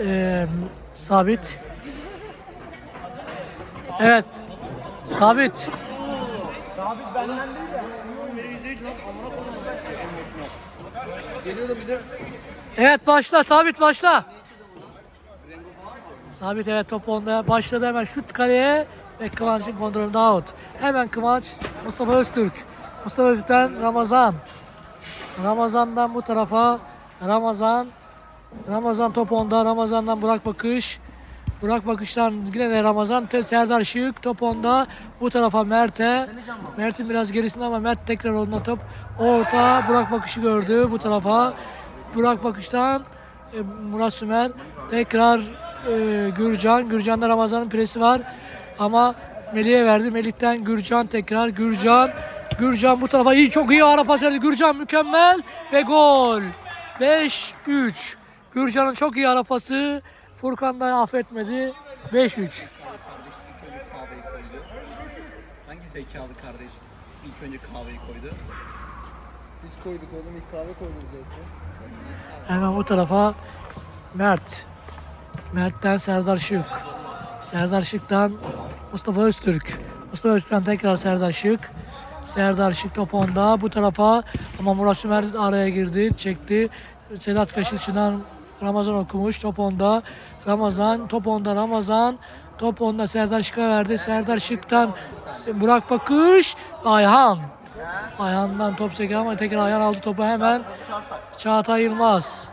e, Sabit. Evet. Sabit. Geliyordu bize. Evet başla Sabit başla. Sabit evet top onda başladı hemen şut kaleye ve Kıvanç'ın kontrolünde out. Hemen Kıvanç Mustafa Öztürk. Mustafa Öztürk'ten Ramazan. Ramazan'dan bu tarafa Ramazan. Ramazan top onda. Ramazan'dan Burak Bakış. Burak Bakış'tan yine de Ramazan. Serdar Şık top onda. Bu tarafa Mert'e. Mert'in biraz gerisinde ama Mert tekrar onda top. Orta Burak Bakış'ı gördü bu tarafa. Burak Bakış'tan e, Murat Sümer. Tekrar e, Gürcan. Gürcan'da Ramazan'ın presi var. Ama Melih'e verdi. Melih'ten Gürcan tekrar. Gürcan. Gürcan bu tarafa iyi çok iyi ara pas verdi. Gürcan mükemmel ve gol. 5-3. Gürcan'ın çok iyi ara pası. Furkan da affetmedi. 5-3. Kardeş ilk önce kahveyi koydu. Hangi zekalı kardeş ilk önce kahveyi koydu? Biz koyduk oğlum ilk kahve koyduk zaten. Hemen bu tarafa Mert. Mert'ten Serdar Şık. Serdar Şık'tan Mustafa Öztürk. Mustafa Öztürk'ten tekrar Serdar Şık. Serdar Şık top onda. Bu tarafa ama Murat Sümer araya girdi. Çekti. Sedat Kaşıkçı'dan Ramazan okumuş. Top onda. Ramazan. Top onda Ramazan. Top onda Serdar Şık'a verdi. Serdar Şık'tan Burak Bakış. Ayhan. Ayhan'dan top çekiyor ama tekrar Ayhan aldı topu hemen. Çağatay Yılmaz.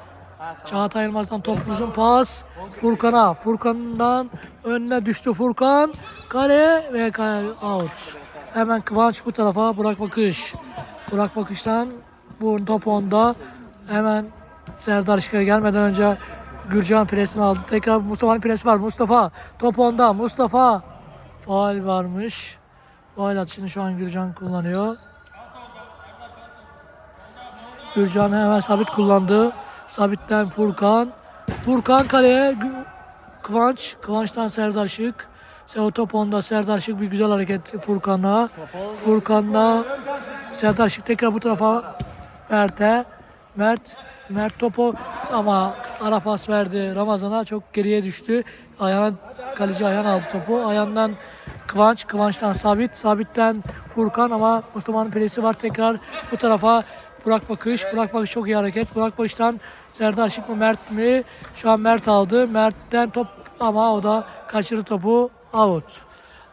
Çağatay Yılmaz'dan top uzun pas. Furkan'a. Furkan'dan önüne düştü Furkan. Kale ve kale out. Hemen Kıvanç bu tarafa Burak Bakış. Burak Bakış'tan bu top onda. Hemen Serdar Şık'a gelmeden önce Gürcan presini aldı. Tekrar Mustafa'nın presi var. Mustafa top onda. Mustafa faal varmış. Faal atışını şu an Gürcan kullanıyor. Gürcan hemen sabit kullandı. Sabitten Furkan. Furkan kaleye Kıvanç. Kıvanç'tan Serdar Şık. Seho top onda Serdar Şık bir güzel hareket Furkan'a. Furkan'la Serdar Şık tekrar bu tarafa Mert'e. Mert Mert topu ama ara pas verdi Ramazan'a çok geriye düştü. Ayağına kaleci ayağına aldı topu. Ayağından Kıvanç, Kıvanç'tan Sabit, Sabit'ten Furkan ama Mustafa'nın pelesi var tekrar bu tarafa Burak Bakış. Burak Bakış çok iyi hareket. Burak Bakış'tan Serdar Şık mı Mert mi? Şu an Mert aldı. Mert'ten top ama o da kaçırdı topu. Out.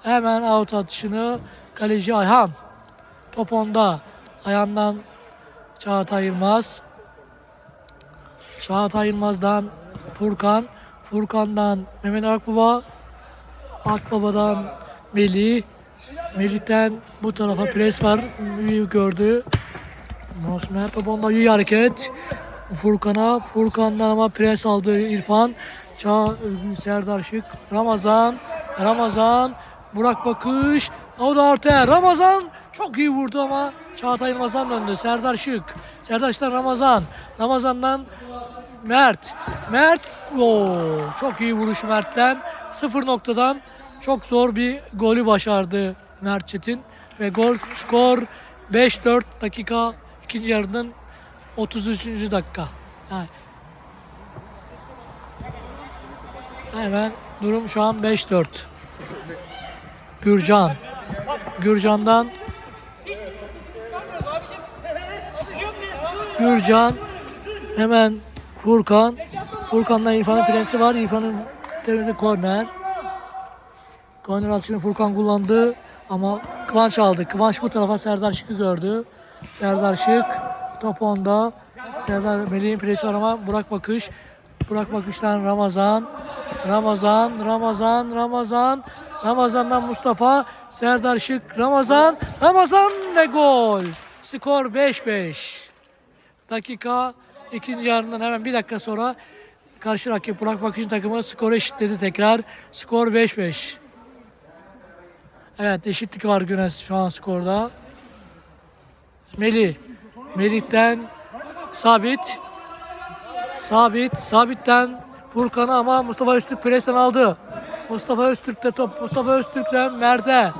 Hemen out atışını kaleci Ayhan. Top onda. Ayağından Çağatay Yılmaz. Çağatay Yılmaz'dan Furkan. Furkan'dan Mehmet Akbaba. Akbaba'dan Melih. Melih'ten bu tarafa pres var. İyi gördü. Mosmer topunda iyi hareket. Furkan'a. Furkan'dan ama pres aldı İrfan. Ça Serdar Şık. Ramazan. Ramazan. Burak Bakış. O da ortaya. Ramazan çok iyi vurdu ama Çağatay Yılmaz'dan döndü. Serdar Şık. Serdar Şık'tan Ramazan. Ramazan'dan Mert. Mert. Oo, çok iyi vuruş Mert'ten. Sıfır noktadan çok zor bir golü başardı Mert Çetin. Ve gol skor 5-4 dakika ikinci yarının 33. dakika. Ha. Hemen durum şu an 5-4. Gürcan. Gürcan'dan Gürcan hemen Furkan. Furkan'dan İrfan'ın prensi var. İrfan'ın temizli korner. Korner atışını Furkan kullandı ama Kıvanç aldı. Kıvanç bu tarafa Serdar Şık'ı gördü. Serdar Şık top onda. Serdar Melih'in presi var ama Burak Bakış. Burak Bakış'tan Ramazan. Ramazan, Ramazan, Ramazan. Ramazan'dan Mustafa. Serdar Şık, Ramazan. Ramazan ve gol. Skor 5-5 dakika ikinci yarından hemen bir dakika sonra karşı rakip Burak Bakış'ın takımı skoru eşitledi tekrar. Skor 5-5. Evet eşitlik var Güneş şu an skorda. Melih. Melih'ten Sabit. Sabit. Sabit'ten Furkan'ı ama Mustafa Öztürk presten aldı. Mustafa Öztürk'te top. Mustafa Öztürk'ten Mert'e.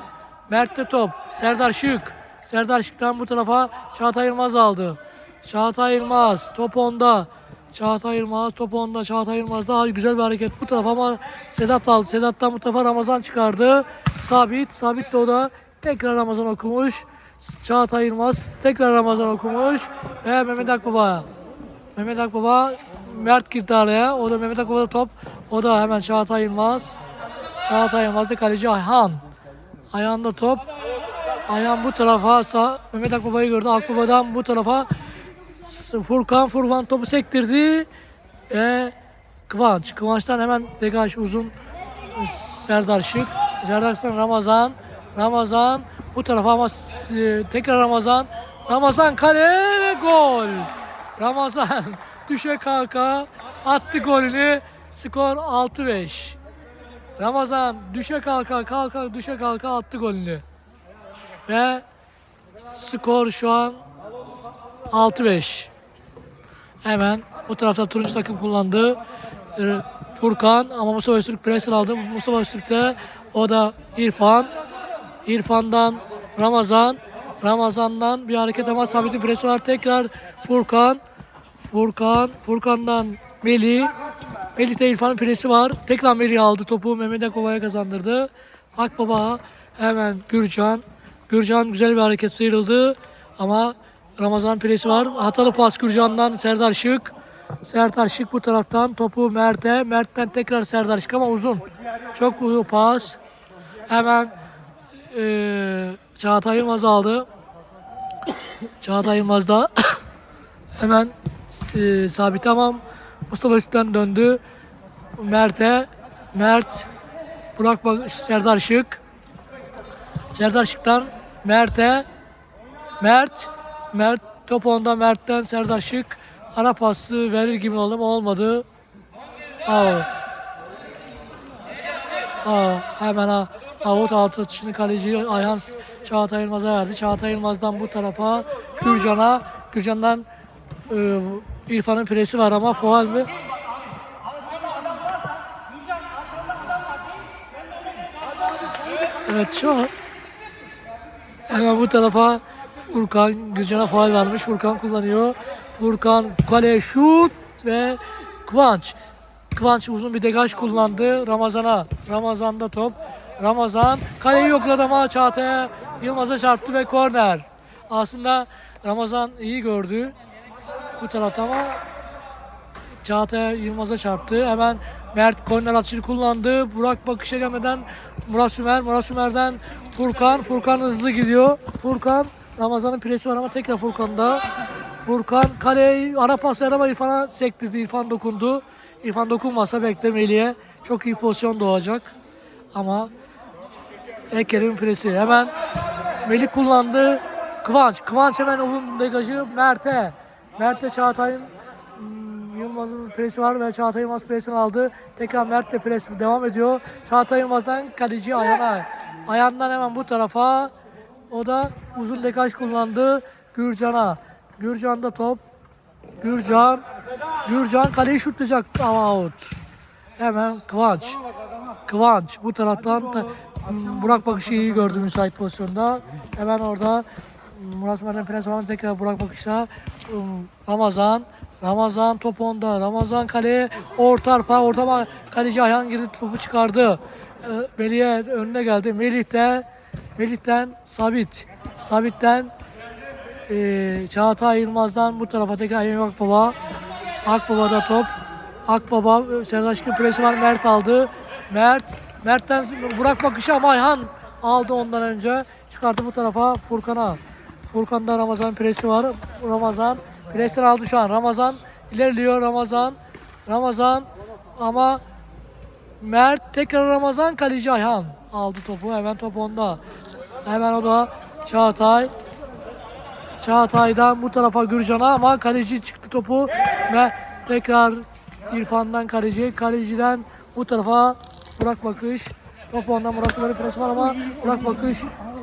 Mert'te top. Serdar Şık. Serdar Şık'tan bu tarafa Çağatay Yılmaz aldı. Çağatay Yılmaz top onda. Çağatay Yılmaz top onda Çağatay Yılmaz daha güzel bir hareket bu tarafa ama Sedat aldı. Sedat'tan bu tarafa Ramazan çıkardı. Sabit. Sabit de o da tekrar Ramazan okumuş. Çağatay Yılmaz tekrar Ramazan okumuş. Ve Mehmet Akbaba. Mehmet Akbaba Mert girdi araya. O da Mehmet Akbaba top. O da hemen Çağatay Yılmaz. Çağatay Yılmaz da kaleci Ayhan. Ayağında top. Ayhan bu tarafa sağ, Mehmet Akbaba'yı gördü. Akbaba'dan bu tarafa Furkan Furkan topu sektirdi. Ve Kıvanç. Kıvanç'tan hemen degaj uzun Serdar Şık. Serdar Şık'tan Ramazan. Ramazan bu tarafa ama s- tekrar Ramazan. Ramazan kale ve gol. Ramazan düşe kalka attı golünü. Skor 6-5. Ramazan düşe kalka kalka düşe kalka attı golünü. Ve skor şu an 6-5. Hemen o tarafta turuncu takım kullandı. Ee, Furkan ama Mustafa Öztürk presler aldı. Mustafa Öztürk'te o da İrfan. İrfan'dan Ramazan. Ramazan'dan bir hareket ama Sabit'in presi var. Tekrar Furkan. Furkan. Furkan'dan Melih. Melih'te İrfan'ın presi var. Tekrar Melih aldı topu. Mehmet Akova'ya kazandırdı. Akbaba hemen Gürcan. Gürcan güzel bir hareket sıyrıldı. Ama Ramazan presi var. Hatalı pas Gürcan'dan Serdar Şık. Serdar Şık bu taraftan topu Mert'e. Mert'ten tekrar Serdar Şık ama uzun. Çok uzun pas. Hemen eee Çağatay Yılmaz aldı. Çağatay Yılmaz da hemen eee sabit ama Mustafa Üstü'den döndü. Mert'e. Mert Burak Serdar Şık. Serdar Şık'tan Mert'e. Mert. Mert top onda Mert'ten Serdar Şık. Ara pası verir gibi oldu ama olmadı. Aa. Aa, hemen ha. Avut altı atışını kaleci Ayhan Çağatay Yılmaz'a verdi. Çağatay Yılmaz'dan bu tarafa Gürcan'a. Gürcan'dan e, İrfan'ın presi var ama faal mi? Evet şu an hemen bu tarafa Furkan Gürcan'a faal vermiş. Furkan kullanıyor. Furkan kale şut ve Kıvanç. Kıvanç uzun bir degaj kullandı Ramazan'a. Ramazan'da top. Ramazan kaleyi yokladı ama Çağatay'a Yılmaz'a çarptı ve korner. Aslında Ramazan iyi gördü. Bu tarafta ama Çağatay Yılmaz'a çarptı. Hemen Mert korner atışını kullandı. Burak bakışa gelmeden Murat Sümer. Murat Sümer'den Furkan. Furkan hızlı gidiyor. Furkan Ramazan'ın presi var ama tekrar Furkan'da. Furkan kaleyi ara pas verdi ama İrfan'a sektirdi. İrfan dokundu. İrfan dokunmasa beklemeliye. Çok iyi pozisyon doğacak. Ama Eker'in presi. Hemen Melih kullandı. Kıvanç. Kıvanç hemen uzun degajı Mert'e. Mert'e Çağatay'ın Hmm, Yılmaz'ın presi var ve Çağatay Yılmaz presini aldı. Tekrar Mert de presi devam ediyor. Çağatay Yılmaz'dan kaleci ayağına. Ayağından hemen bu tarafa. O da uzun dekaj kullandı. Gürcan'a. Gürcan'da top. Gürcan. Gürcan kaleyi şutlayacak ama out. Hemen Kıvanç. Kıvanç bu taraftan hmm, Burak bakışı iyi gördü müsait pozisyonda. Hemen orada Murat Sümer'den pres tekrar Burak bakışta Hmm, Ramazan. Ramazan top onda. Ramazan kaleye orta arpa ortama kaleci Ayhan girdi topu çıkardı. Ee, Melih'e önüne geldi. Melih de Melih'ten Sabit. Sabit'ten ee, Çağatay Yılmaz'dan bu tarafa tekrar Ayhan Akbaba. Akbaba'da top. Akbaba e, Serdar Şık'ın presi var. Mert aldı. Mert. Mert'ten Burak bakışı ama Ayhan aldı ondan önce. Çıkarttı bu tarafa Furkan'a. Furkan'da Ramazan presi var. Ramazan presini aldı şu an. Ramazan ilerliyor Ramazan. Ramazan ama Mert tekrar Ramazan kaleci Ayhan aldı topu. Hemen top onda. Hemen o da Çağatay. Çağatay'dan bu tarafa Gürcan'a ama kaleci çıktı topu ve tekrar İrfan'dan kaleci, kaleciden bu tarafa Burak Bakış. Top ondan Murat Sümer'in presi var ama Burak Bakış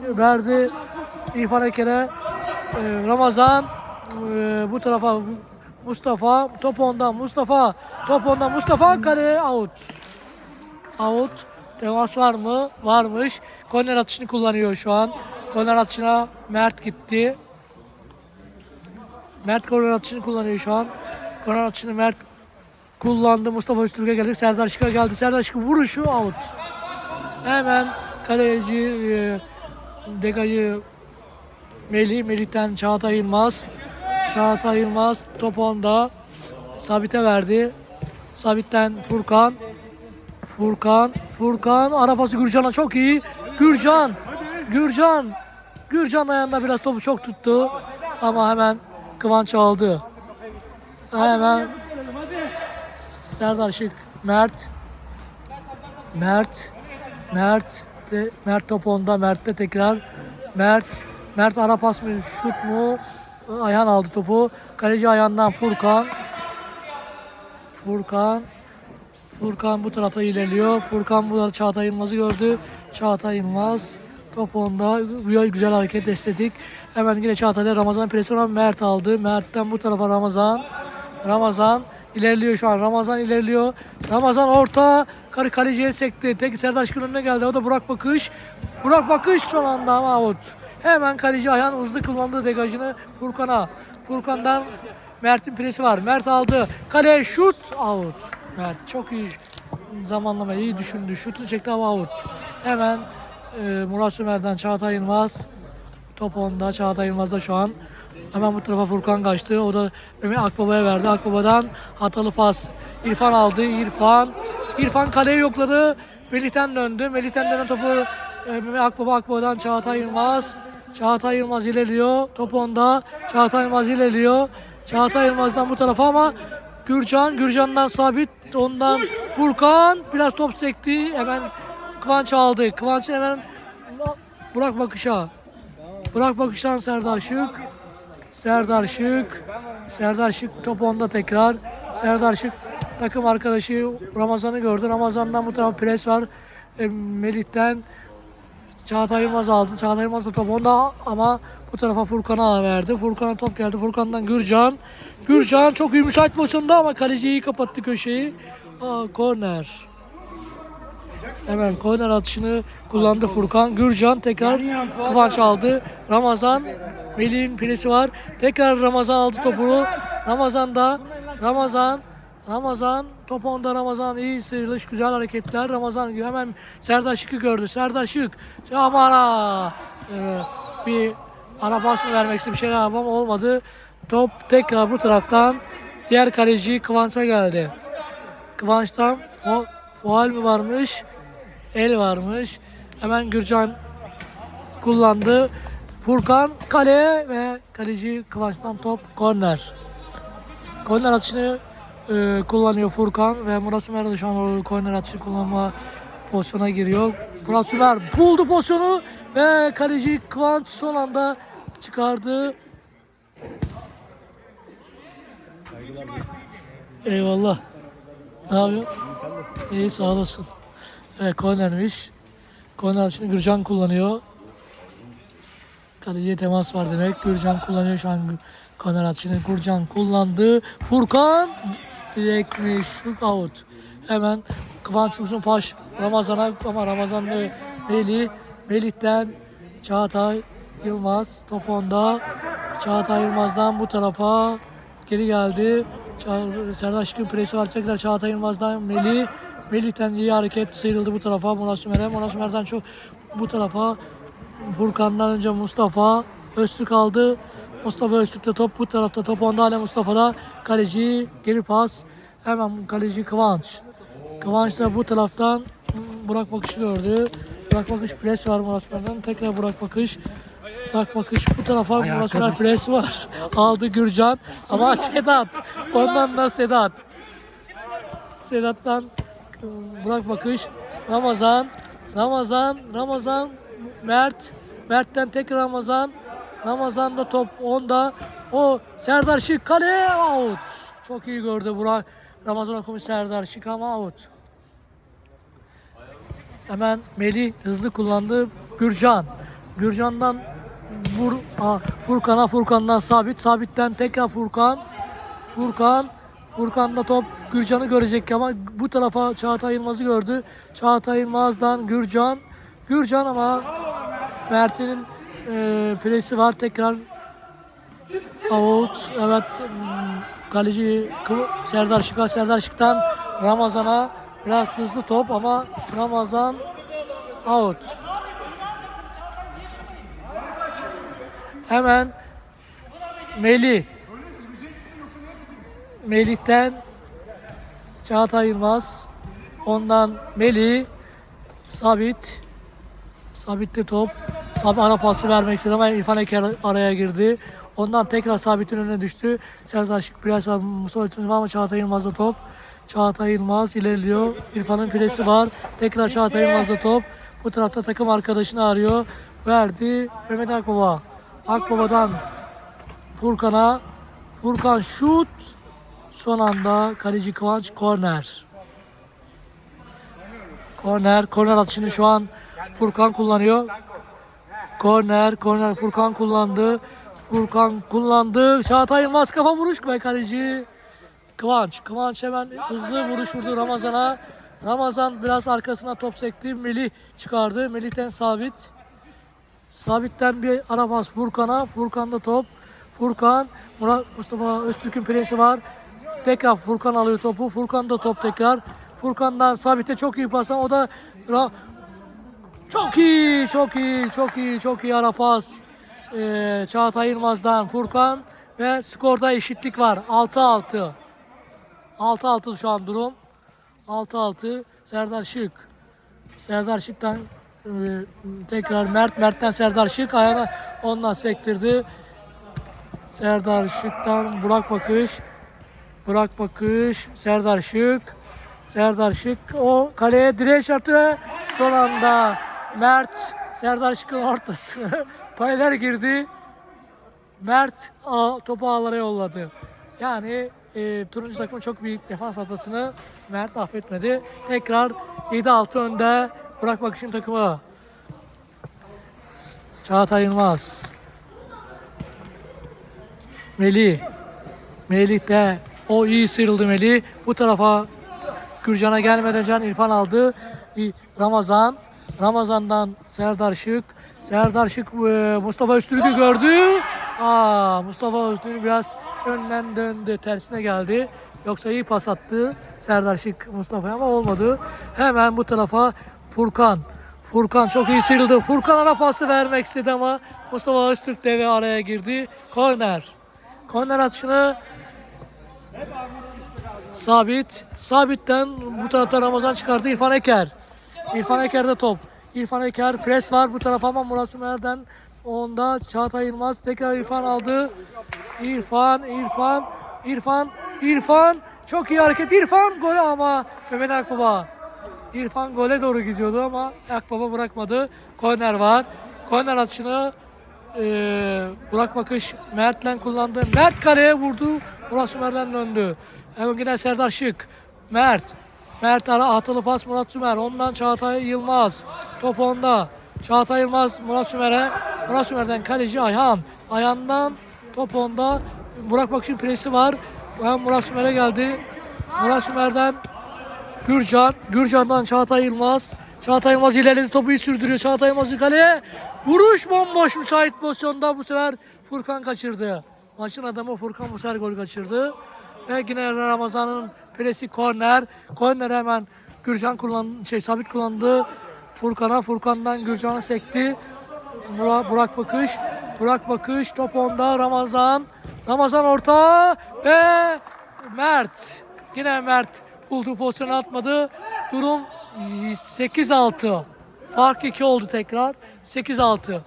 verdi İrfan Eker'e. Ee, Ramazan ee, bu tarafa Mustafa top ondan Mustafa top ondan Mustafa kale out. Out. Temas var mı? Varmış. Korner atışını kullanıyor şu an. Korner atışına Mert gitti. Mert korner atışını kullanıyor şu an. Korner atışını Mert kullandı. Mustafa Öztürk'e geldi. Serdar Şık'a geldi. Serdar Şık'ın vuruşu out. Hemen kaleci e, degajı Melih. Melih'ten Çağatay Yılmaz. Çağatay Yılmaz top onda. Sabit'e verdi. Sabit'ten Furkan. Furkan. Furkan. Arabası Gürcan'a çok iyi. Gürcan. Gürcan. Gürcan ayağında biraz topu çok tuttu. Ama hemen Kıvanç aldı. Hemen Serdar Şık. Mert. Mert. Mert. De, Mert top onda. Mert'te tekrar. Mert. Mert ara pas mı? Şut mu? Ayhan aldı topu. Kaleci ayağından Furkan. Furkan. Furkan bu tarafa ilerliyor. Furkan bu arada Çağatay Yılmaz'ı gördü. Çağatay Yılmaz top onda. Güzel, hareket estetik. Hemen yine Çağatay'da Ramazan presi var. Mert aldı. Mert'ten bu tarafa Ramazan. Ramazan ilerliyor şu an. Ramazan ilerliyor. Ramazan orta. Kale, kaleciye sekti. Tek Serdar Şık'ın önüne geldi. O da Burak Bakış. Burak Bakış son anda ama out. Hemen kaleci Ayhan hızlı kullandı degajını Furkan'a. Furkan'dan Mert'in presi var. Mert aldı. Kaleye şut out. Mert çok iyi zamanlama iyi düşündü. Şutu çekti ama out. Hemen e, Murat Sümer'den Çağatay Yılmaz. Top onda. Çağatay Yılmaz'da şu an. Hemen bu tarafa Furkan kaçtı. O da Mehmet Akbaba'ya verdi. Akbaba'dan hatalı pas. İrfan aldı. İrfan. İrfan kaleyi yokladı. Melih'ten döndü. Melih'ten dönen topu e, Mehmet Akbaba Akbaba'dan Çağatay Yılmaz. Çağatay Yılmaz ilerliyor. Top onda. Çağatay Yılmaz ilerliyor. Çağatay Yılmaz'dan bu tarafa ama Gürcan. Gürcan'dan sabit. Ondan Furkan. Biraz top sekti. Hemen Kıvanç aldı. Kıvanç'ın hemen Burak Bakış'a. Burak Bakış'tan Serdar Şık. Serdar Şık. Serdar Şık top onda tekrar. Serdar Şık takım arkadaşı Ramazan'ı gördü. Ramazan'dan bu tarafa pres var. E, Melih'ten Çağatay Yılmaz aldı. Çağatay Yılmaz da top onda ama bu tarafa Furkan'a verdi. Furkan'a top geldi. Furkan'dan Gürcan. Gürcan çok iyi müsait ama kaleci iyi kapattı köşeyi. Aa, korner. Hemen korner atışını kullandı Furkan. Gürcan tekrar Kıvanç aldı. Ramazan Melih'in pilesi var. Tekrar Ramazan aldı topunu. Ramazan da Ramazan Ramazan top onda Ramazan. İyi sıyrılış güzel hareketler. Ramazan hemen Serdar Şık'ı gördü. Serdar Şık aman ha Ee, bir ara pas mı vermek istedi bir şeyler ama olmadı. Top tekrar bu taraftan diğer kaleci Kıvanç'a geldi. Kıvanç'tan fo- faal mi varmış? El varmış. Hemen Gürcan kullandı. Furkan kaleye ve kaleci Kıvanç'tan top korner. Korner atışını e, kullanıyor Furkan ve Murat Sümer de şu an o korner atışı kullanma pozisyona giriyor. Murat Sümer buldu pozisyonu ve kaleci Kıvanç son anda çıkardı. Eyvallah. Ne yapıyorsun? İyi sağ olasın. Evet kornermiş. Korner atışını Gürcan kullanıyor. Kaleciye temas var demek. Gürcan kullanıyor şu an korner atışını. Gürcan kullandı. Furkan direktmiş. Şut out. Hemen Kıvanç Uzunpaş Ramazan'a ama Ramazan da Melih. Melih'ten Çağatay Yılmaz top onda. Çağatay Yılmaz'dan bu tarafa geri geldi. Serdar Şık'ın presi var. Tekrar Çağatay Yılmaz'dan Melih. Melih'ten iyi hareket sıyrıldı bu tarafa Murat Sümer'e. Murat Sümer'den çok bu tarafa Furkan'dan önce Mustafa Öztürk aldı. Mustafa Öztürk'te top bu tarafta top onda hala Mustafa'da. Kaleci geri pas. Hemen kaleci Kıvanç. Kıvanç da bu taraftan Burak Bakış'ı gördü. Burak Bakış pres var Murat Sümer'den. Tekrar Burak Bakış. Burak Bakış bu tarafa Murat Sümer pres var. Aldı Gürcan. Ama Sedat. Ondan da Sedat. Sedat'tan Burak Bakış. Ramazan. Ramazan. Ramazan. Mert. Mert'ten tekrar Ramazan. Ramazan'da top onda. O Serdar Şık kale out. Çok iyi gördü Burak. Ramazan okumuş Serdar Şık ama out. Hemen Melih hızlı kullandı. Gürcan. Gürcan'dan Aa, Furkan'a Furkan'dan Sabit. Sabit'ten tekrar Furkan. Furkan. Furkan'da top Gürcan'ı görecek ama bu tarafa Çağatay Yılmaz'ı gördü. Çağatay Yılmaz'dan Gürcan. Gürcan ama Mert'in e, presi var tekrar out. Evet hmm, kaleci Serdar Şık'a, Serdar Şık'tan Ramazan'a biraz hızlı top ama Ramazan out. Hemen Melih. Melih'ten Çağatay Yılmaz. Ondan Melih. Sabit. Sabit'te top. Sabit ara pası vermek istedi ama İrfan Eker araya girdi. Ondan tekrar Sabit'in önüne düştü. Serdar Şık biraz. Mustafa Ötün var ama Çağatay Yılmaz'da top. Çağatay Yılmaz ilerliyor. İrfan'ın presi var. Tekrar Çağatay Yılmaz'da top. Bu tarafta takım arkadaşını arıyor. Verdi Mehmet Akbaba. Akbaba'dan Furkan'a. Furkan şut. Son anda kaleci Kıvanç korner. Korner. Korner atışını şu an Furkan kullanıyor. Korner. Korner Furkan kullandı. Furkan kullandı. Çağatay Yılmaz kafa vuruş ve kaleci Kıvanç. Kıvanç hemen hızlı vuruş vurdu Ramazan'a. Ramazan biraz arkasına top sekti. Melih çıkardı. Melih'ten sabit. Sabit'ten bir ara pas Furkan'a. Furkan'da top. Furkan, Murat Mustafa Öztürk'ün prensi var. Tekrar Furkan alıyor topu. Furkan'da top tekrar. Furkan'dan Sabit'e çok iyi pas o da çok iyi, çok iyi, çok iyi, çok iyi ara pas. Ee, Çağatay Yılmaz'dan Furkan ve skorda eşitlik var. 6-6. 6-6 şu an durum. 6-6 Serdar Şık. Serdar Şık'tan e, tekrar Mert, Mert'ten Serdar Şık ayağına ondan sektirdi. Serdar Şık'tan Burak Bakış. Burak Bakış, Serdar Şık. Serdar Şık o kaleye direğe çarptı ve son anda Mert Serdar Şık'ın ortası. Payeler girdi. Mert a, topu ağlara yolladı. Yani e, turuncu takımın çok büyük defans hatasını Mert affetmedi. Tekrar 7-6 önde Burak Bakış'ın takımı. Çağatay Yılmaz. Melih. Melih de o iyi sıyrıldı Melih. Bu tarafa Gürcan'a gelmeden Can İrfan aldı. Ramazan. Ramazan'dan Serdar Şık. Serdar Şık e, Mustafa Öztürk'ü gördü. Aa, Mustafa Öztürk biraz önden döndü. Tersine geldi. Yoksa iyi pas attı Serdar Şık Mustafa'ya ama olmadı. Hemen bu tarafa Furkan. Furkan çok iyi sıyrıldı. Furkan ara pası vermek istedi ama Mustafa Öztürk de araya girdi. Korner. Korner atışını Sabit. Sabit'ten bu tarafta Ramazan çıkardı İrfan Eker. İrfan Eker'de top. İrfan Eker pres var bu tarafa ama Murat Sümer'den onda Çağatay Yılmaz tekrar İrfan aldı. İrfan, İrfan, İrfan, İrfan. Çok iyi hareket İrfan gol ama Mehmet Akbaba. İrfan gole doğru gidiyordu ama Akbaba bırakmadı. Korner var. Korner atışını ee, Burak Bakış Mert'le kullandı. Mert kaleye vurdu. Murat Sümer'den döndü. Hemen yine Serdar Şık. Mert. Mert ara atılı pas Murat Sümer. Ondan Çağatay Yılmaz. Top onda. Çağatay Yılmaz Murat Sümer'e. Murat Sümer'den kaleci Ayhan. Ayhan'dan top onda. Burak Bakış'ın presi var. Hemen Murat Sümer'e geldi. Murat Sümer'den Gürcan. Gürcan'dan Çağatay Yılmaz. Çağatay Yılmaz ilerledi topu iyi sürdürüyor. Çağatay Yılmaz'ı kaleye. Vuruş bomboş müsait pozisyonda bu sefer Furkan kaçırdı. Maçın adamı Furkan bu sefer gol kaçırdı. Ve yine Ramazan'ın presi korner. Korner hemen Gürcan kullandı, şey Sabit kullandı. Furkan'a, Furkan'dan Gürcan'a sekti. Burak, Burak Bakış. Burak Bakış top onda Ramazan. Ramazan orta ve Mert. Yine Mert bulduğu pozisyonu atmadı. Durum 8-6. Fark 2 oldu tekrar. 8-6.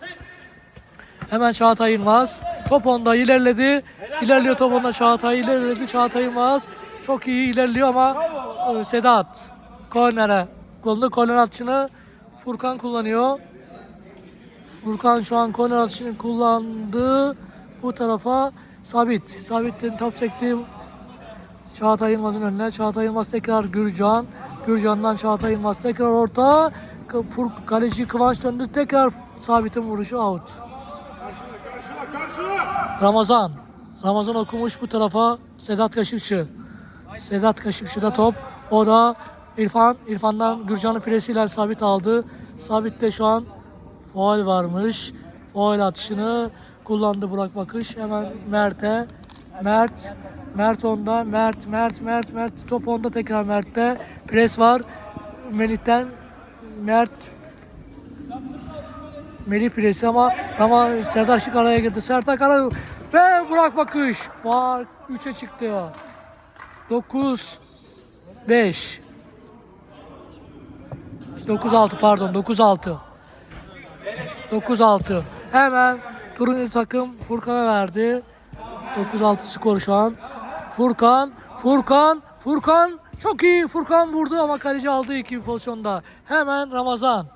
Hemen Çağatay Yılmaz. Top onda ilerledi. İlerliyor top onda Çağatay ilerledi. Çağatay Yılmaz çok iyi ilerliyor ama e, Sedat kornere. Golünde korner atışını Furkan kullanıyor. Furkan şu an korner atışını kullandı. Bu tarafa Sabit. Sabit'ten top çekti. Çağatay Yılmaz'ın önüne. Çağatay Yılmaz tekrar Gürcan. Gürcan'dan Çağatay Yılmaz tekrar orta. Kaleci Kıvanç döndü. Tekrar Sabit'in vuruşu out. Ramazan. Ramazan okumuş bu tarafa Sedat Kaşıkçı. Sedat Kaşıkçı'da top. O da İrfan. İrfan'dan Gürcan'ın presiyle Sabit aldı. Sabit'te şu an faul varmış. Faul atışını kullandı Burak Bakış. Hemen Mert'e. Mert. Mert onda. Mert, Mert, Mert, Mert. Top onda tekrar Mert'te. Pres var. Melih'ten Mert Melih presi ama ama Serdar Şık araya girdi. Serdar Kara ve Burak Bakış. Fark 3'e çıktı. 9 5 9-6 pardon 9-6 9-6 hemen turuncu takım Furkan'a verdi. 9-6 skor şu an. Furkan Furkan Furkan. Çok iyi Furkan vurdu ama kaleci aldı iki pozisyonda. Hemen Ramazan.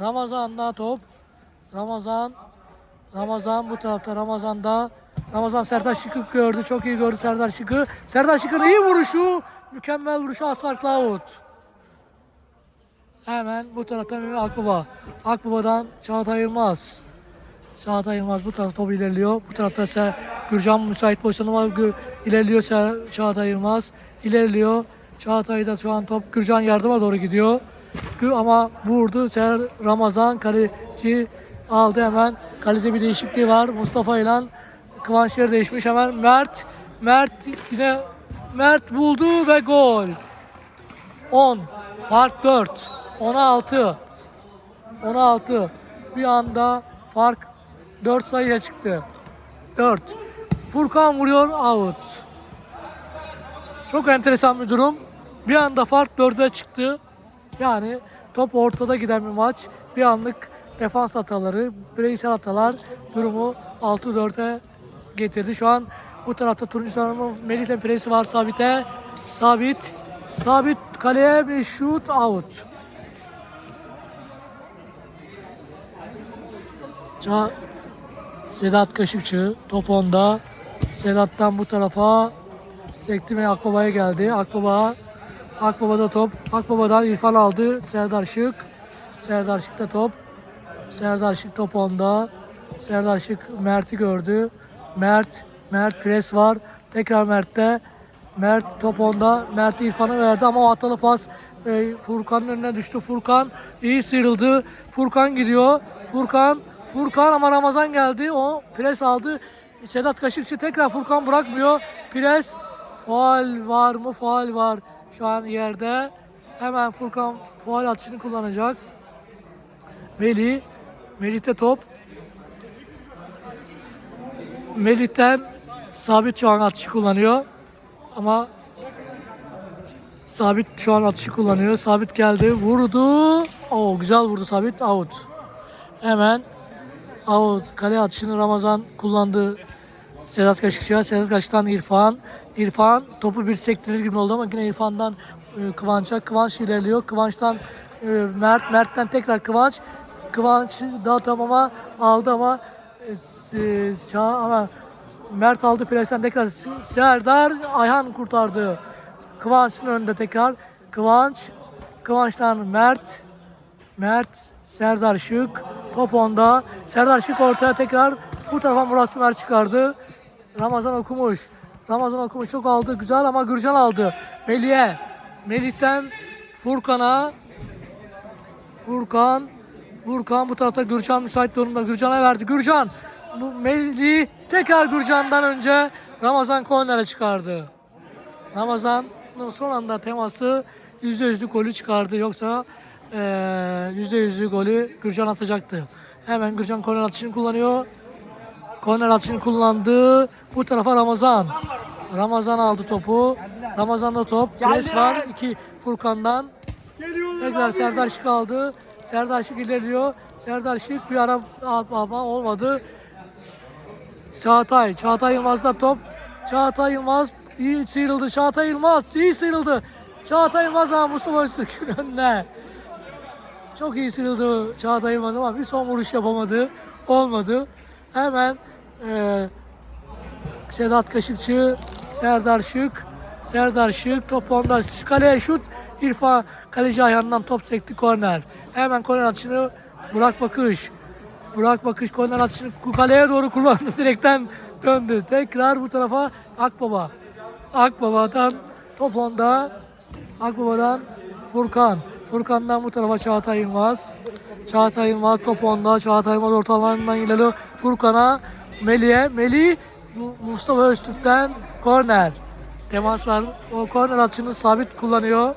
Ramazan'da top. Ramazan Ramazan bu tarafta. Ramazan'da Ramazan Serdar Şık'ı gördü. Çok iyi gördü Serdar Şık'ı. Serdar Şık'ın iyi vuruşu. Mükemmel vuruşu asfalt out. Hemen bu taraftan Mehmet Akbaba. Akbaba'dan Çağatay Yılmaz. Çağatay Yılmaz bu tarafta top ilerliyor. Bu tarafta ise Gürcan müsait. Gü- İlerliyor Ça- Çağatay Yılmaz. İlerliyor. Çağatay'da şu an top Gürcan yardıma doğru gidiyor. Ama vurdu. Ser Ramazan kaleci aldı hemen. Kalede bir değişikliği var. Mustafa ile Kıvanç yer değişmiş hemen. Mert. Mert yine Mert buldu ve gol. 10. Fark 4. 10'a 6. 10'a 6. Bir anda fark 4 sayıya çıktı. 4. Furkan vuruyor out. Çok enteresan bir durum. Bir anda fark 4'e çıktı. Yani top ortada giden bir maç. Bir anlık defans hataları, bireysel hatalar durumu 6-4'e getirdi. Şu an bu tarafta turuncu sarımın Melih'le presi var Sabit'e. Sabit. Sabit kaleye bir shoot out. Ça Sedat Kaşıkçı top onda. Sedat'tan bu tarafa Sektime Akbaba'ya geldi. Akbaba Akbaba'da top. Akbaba'dan İrfan aldı. Serdar Şık. Serdar Şık'ta top. Serdar Şık top onda. Serdar Şık Mert'i gördü. Mert. Mert pres var. Tekrar Mert'te. Mert top onda. Mert İrfan'a verdi ama o hatalı pas e, Furkan'ın önüne düştü. Furkan iyi sıyrıldı. Furkan gidiyor. Furkan Furkan ama Ramazan geldi. O pres aldı. Sedat Kaşıkçı tekrar Furkan bırakmıyor. Pres faal var mı? Faal var şu an yerde. Hemen Furkan faal atışını kullanacak. Melih. Melih'te top. Melih'ten Sabit şu an atışı kullanıyor. Ama Sabit şu an atışı kullanıyor. Sabit geldi. Vurdu. Oo, güzel vurdu Sabit. Out. Hemen out. Kale atışını Ramazan kullandı. Sedat Kaşıkçı'ya. Sedat Kaşık'tan İrfan. İrfan topu bir sektirir gibi oldu ama yine İrfan'dan e, Kıvanç'a. Kıvanç ilerliyor. Kıvanç'tan e, Mert. Mert'ten tekrar Kıvanç. Kıvanç daha tam ama aldı ama e, ama Mert aldı presten tekrar Serdar Ayhan kurtardı. Kıvanç'ın önünde tekrar. Kıvanç. Kıvanç'tan Mert. Mert, Serdar Şık, top onda. Serdar Şık ortaya tekrar bu tarafa Murat Sümer çıkardı. Ramazan okumuş. Ramazan okumuş çok aldı. Güzel ama Gürcan aldı. Melih'e. Melih'ten Furkan'a. Furkan. Furkan bu tarafta Gürcan müsait durumda. Gürcan'a verdi. Gürcan. Bu Melih tekrar Gürcan'dan önce Ramazan kornere çıkardı. Ramazan son anda teması yüzde yüzlük golü çıkardı. Yoksa yüzde yüzlük golü Gürcan atacaktı. Hemen Gürcan korner atışını kullanıyor. Korner atışını kullandı. Bu tarafa Ramazan. Ramazan aldı topu. Ramazan'da top. Pres var. iki Furkan'dan. Tekrar Serdar Şık aldı. Serdar Şık ilerliyor. Serdar Şık bir ara ama olmadı. Çağatay. Çağatay Yılmaz'da top. Çağatay Yılmaz iyi sıyrıldı. Çağatay Yılmaz iyi sıyrıldı. Çağatay Yılmaz ama Mustafa Öztürk'ün önüne. Çok iyi sıyrıldı Çağatay Yılmaz ama bir son vuruş yapamadı. Olmadı. Hemen eee Sedat Kaşıkçı, Serdar Şık, Serdar Şık top onda kaleye şut. İrfan kaleci ayağından top sekti korner. Hemen korner atışını Burak Bakış. Burak Bakış korner atışını kaleye doğru kullandı. Direkten döndü. Tekrar bu tarafa Akbaba. Akbaba'dan top onda. Akbaba'dan Furkan. Furkan'dan bu tarafa Çağatay Yılmaz. Çağatay Yılmaz top onda. Çağatay Yılmaz ortalarından ilerliyor. Furkan'a, Melih'e. Melih Mu- Mustafa Öztürk'ten korner. Temas var. O korner atışını sabit kullanıyor.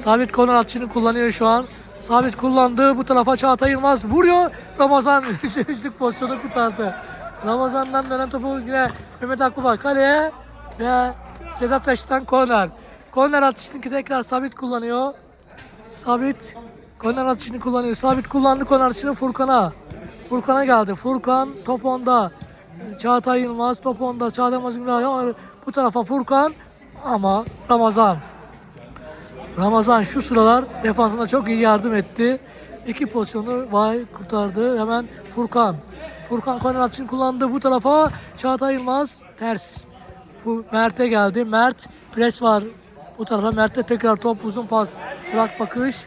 Sabit korner atışını kullanıyor şu an. Sabit kullandı. Bu tarafa Çağatay Yılmaz vuruyor. Ramazan üçlük pozisyonu kurtardı. Ramazan'dan dönen topu yine Mehmet Akbaba kaleye ve Sedat Taş'tan korner. Korner atışını tekrar sabit kullanıyor. Sabit korner atışını kullanıyor. Sabit kullandı korner atışını Furkan'a. Furkan'a geldi. Furkan top onda. Çağatay Yılmaz top onda. Çağatay Yılmaz bu tarafa Furkan ama Ramazan. Ramazan şu sıralar defansına çok iyi yardım etti. İki pozisyonu vay kurtardı. Hemen Furkan. Furkan korner atışını kullandı. Bu tarafa Çağatay Yılmaz ters. Bu Mert'e geldi. Mert pres var. Bu tarafa Mert'e tekrar top uzun pas. Burak Bakış.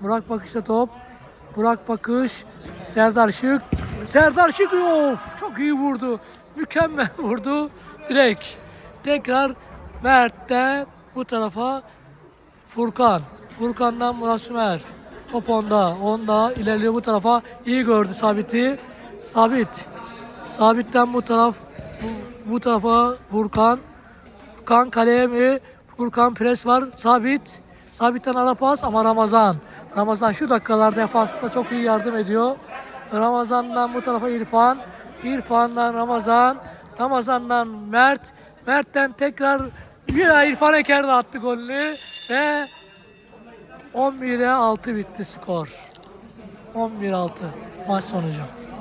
Burak Bakış'ta top. Burak Bakış. Serdar Şık. Serdar Şık of, çok iyi vurdu. Mükemmel vurdu. Direkt. Tekrar Mert'te bu tarafa Furkan. Furkan'dan Murat Sümer. Top onda. Onda ilerliyor bu tarafa. İyi gördü Sabit'i. Sabit. Sabit'ten bu taraf bu, bu tarafa Furkan. Furkan kaleye mi? Furkan pres var. Sabit. Sabit'ten ara pas ama Ramazan. Ramazan şu dakikalarda defansında çok iyi yardım ediyor. Ramazan'dan bu tarafa İrfan. İrfan'dan Ramazan. Ramazan'dan Mert. Mert'ten tekrar bir İrfan Eker de attı golünü ve 11'e 6 bitti skor. 11-6 maç sonucu.